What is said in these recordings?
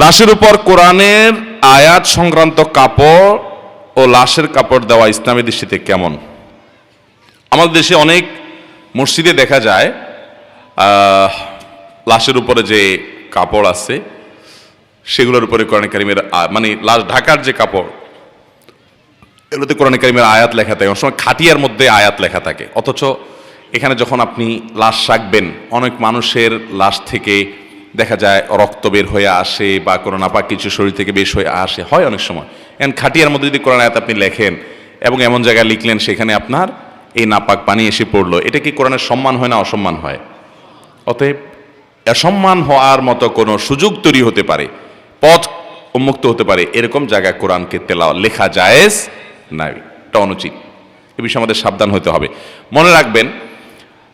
লাশের উপর কোরআনের আয়াত সংক্রান্ত কাপড় ও লাশের কাপড় দেওয়া ইসলামী দৃষ্টিতে কেমন? আমাদের দেশে অনেক মসজিদে দেখা যায় লাশের উপরে যে কাপড় আছে, সেগুলোর উপরে কোরআন কারিমের মানে লাশ ঢাকার যে কাপড়, এগুলোতে কোরআন কারিমের আয়াত লেখা থাকে। অনেক সময় খাটিয়ার মধ্যে আয়াত লেখা থাকে। অথচ এখানে যখন আপনি লাশ রাখবেন অনেক মানুষের লাশ থেকে দেখা যায় রক্ত বের হয়ে আসে বা কোনো নাপাক কিছু শরীর থেকে বেশ হয়ে আসে, হয় অনেক সময়। এখন খাটিয়ার মধ্যে যদি কোরআন আয়াত আপনি লেখেন এবং এমন জায়গায় লিখলেন সেখানে আপনার এই নাপাক পানি এসে পড়ল, এটা কি কোরআনের সম্মান হয় না অসম্মান হয়? অতএব অসম্মান হওয়ার মতো কোনো সুযোগ তৈরি হতে পারে, পথ উন্মুক্ত হতে পারে, এরকম জায়গায় কোরআনকে তেলা, লেখা জায়েজ নাই। এটা অনুচিত। এ বিষয়ে আমাদের সাবধান হতে হবে। মনে রাখবেন,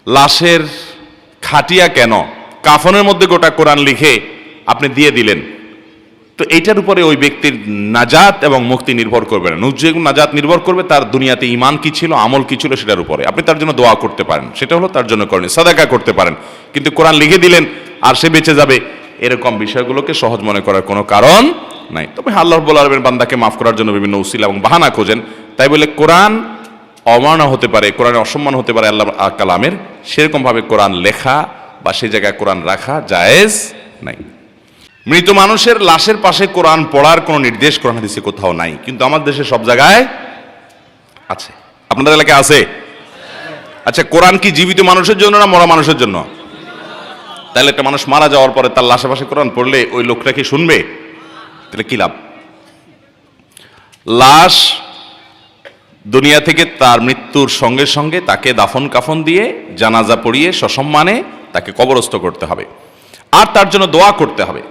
লাশের খাটিয়া কেন কাফনের মধ্যে গোটা কোরআন লিখে আপনি দিয়ে দিলেন। তো এইটার উপরে ওই ব্যক্তির নাজাত এবং মুক্তি নির্ভর করবে না। নুজ্জে নাজাত নির্ভর করবে, তার দুনিয়াতে ইমান কি ছিল, আমল কি ছিল সেটার উপরে। আপনি তার জন্য দোয়া করতে পারেন। সেটা হলো তার জন্য করেন সাদাকা করতে পারেন। কিন্তু কোরআন লিখে দিলেন আর সে বেঁচে যাবে, এরকম বিষয়গুলোকে সহজ মনে করার কোনো কারণ নাই। তবে আল্লাহ আলমের বান্দাকে মাফ করার জন্য বিভিন্ন উসিল এবং বাহানা খোঁজেন। তাই বলে কোরআন অমানা হতে পারে কোরআনের অসম্মান হতে পারে আল্লাহ কালামের সেরকমভাবে কোরআন লেখা বা সেই জায়গায় কোরআন রাখা জায়েজ নাই। মৃত মানুষের লাশের পাশে কোরআন পড়ার কোনো নির্দেশ, কোরআন হাদিসে কোথাও নাই। কিন্তু আমার দেশে সব জায়গায় আছে। আপনাদের এলাকায় আছে? আচ্ছা কোরআন কি জীবিত মানুষের জন্য না মরা মানুষের জন্য? তাহলে একটা মানুষ মারা যাওয়ার পরে তার লাশে পাশে কোরআন পড়লে ওই লোকটা কি শুনবে? তাহলে কি লাভ? লাশ দুনিয়া থেকে তার মৃত্যুর সঙ্গে সঙ্গে তাকে দাফন কাফন দিয়ে জানাজা পড়িয়ে সসম্মানে তাকে কবরস্থ করতে হবে। আর তার জন্য দোয়া করতে হবে।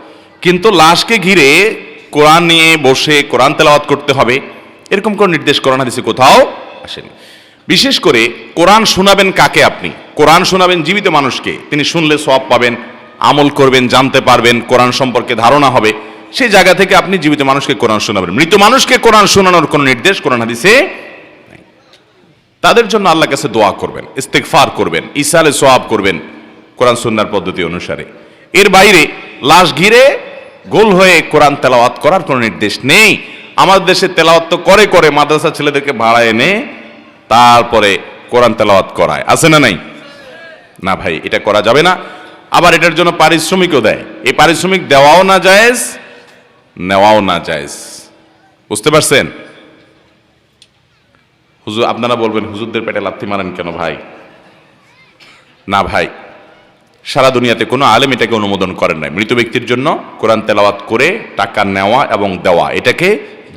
কিন্তু লাশকে ঘিরে কোরআন নিয়ে বসে কোরআন তেলাওয়াত করতে হবে, এরকম কোন নির্দেশ কোরআন হাদিসে কোথাও আসেনি। বিশেষ করে কোরআন শোনাবেন কাকে আপনি? কোরআন শোনাবেন জীবিত মানুষকে, তিনি শুনলে সব পাবেন, আমল করবেন, জানতে পারবেন, কোরআন সম্পর্কে ধারণা হবে। সেই জায়গা থেকে আপনি জীবিত মানুষকে কোরআন শোনাবেন। মৃত মানুষকে কোরআন শোনানোর কোনো নির্দেশ কোরআন হাদিসে তাদের জন্য আল্লাহর কাছে দোয়া করবেন ইস্তেকফার করবেন ইসালে সোয়াব করবেন। কোরআন সুন্নার পদ্ধতি অনুসারে। এর বাইরে লাশ ঘিরে গোল হয়ে কোরআন তেলাওয়াত করার কোনো নির্দেশ নেই। আমাদের দেশে তেলাওয়াত তো করে করে মাদ্রাসা ছেলেদেরকে ভাড়া এনে তারপরে কোরআন তেলাওয়াত করায়। আছে না নাই? না ভাই, এটা করা যাবে না। আবার এটার জন্য পারিশ্রমিকও দেয়। এই পারিশ্রমিক দেওয়াও না জায়েজ, নেওয়াও না জায়েজ। বুঝতে পারছেন? হুজুর, আপনারা বলবেন, হুজুরদের পেটে লাথি মারেন কেন ভাই? না ভাই সারা দুনিয়াতে কোনো আলেম এটাকে অনুমোদন করেন নাই। মৃত ব্যক্তির জন্য কোরআন তেলাওয়াত করে টাকা নেওয়া এবং দেওয়া, এটাকে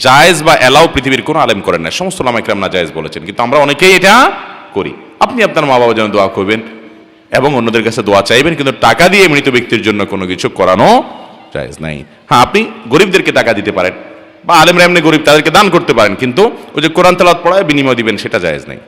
জায়েজ বা এলাও পৃথিবীর কোনো আলেম করেন নাই। সমস্ত লামাইকরাম না জায়েজ বলেছেন, কিন্তু আমরা অনেকেই এটা করি। আপনি আপনার মা বাবার জন্য দোয়া করবেন এবং অন্যদের কাছে দোয়া চাইবেন, কিন্তু টাকা দিয়ে মৃত ব্যক্তির জন্য কোনো কিছু করানো জায়েজ নাই। হ্যাঁ আপনি গরিবদেরকে টাকা দিতে পারেন বা আলেমরা এমনি গরিব, তাদেরকে দান করতে পারেন, কিন্তু ওই যে কোরআন তেলাওয়াত পড়ায় বিনিময় দিবেন, সেটা জায়েজ নাই।